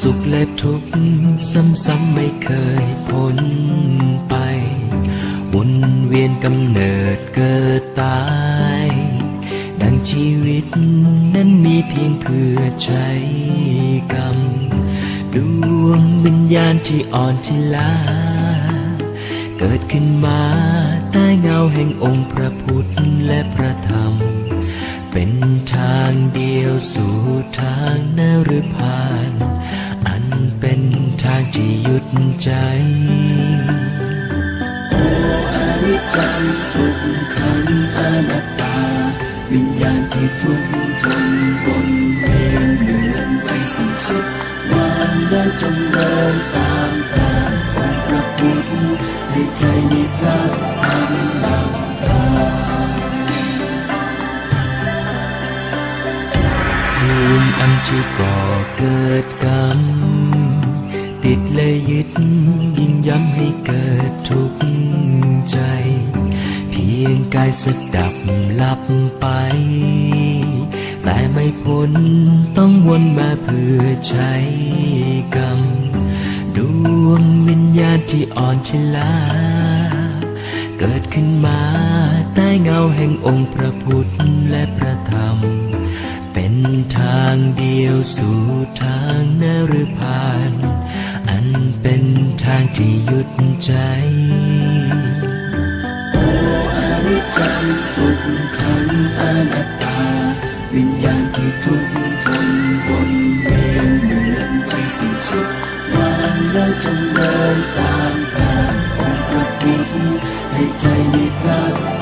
สุขและทุกข์ซ้ำๆไม่เคยพ้นไป วนเวียนกำเนิดเกิดตาย ดังชีวิตนั้นมีเพียงเพื่อใช้กรรมดวงวิญญาณที่อ่อนที่ล้าเกิดขึ้นมาใต้เงาแห่งองค์พระพุทธและพระธรรม เป็นางเดียวสู่ทางนรพานอันเป็นทางที่หยุดใจ โออนิจจังทุกขังอนัตตา วิญญาณที่ทุกข์ทนวนเวียนเหมือนไม่สิ้นสุดวางแล้วจงเดินตามทางองค์พระพุทธให้ใจมีพระ อันที่ก่อเกิดกรรม ติดและยึดยิ่งย้ำให้เกิดทุกข์ใจ เพียงกายสดับหลับไป แต่ไม่พ้นต้องวนมาเพื่อใช้กรรม ดวงวิญญาณที่อ่อนที่ลาเกิดขึ้นมาใต้เงาแห่งองค์พระพุทธและพระธรรม เป็นทางเดียวสู่ทางนรพานอันเป็นทางที่หยุดใจ โอ้อนิจจังทุกขังอนัตตา วิญญาณที่ทุกข์ทนบนเวียนเหมือนไม่สิ้นสุดวางแล้วจงเดินตามทางองค์พระพุทธให้ใจมีพระ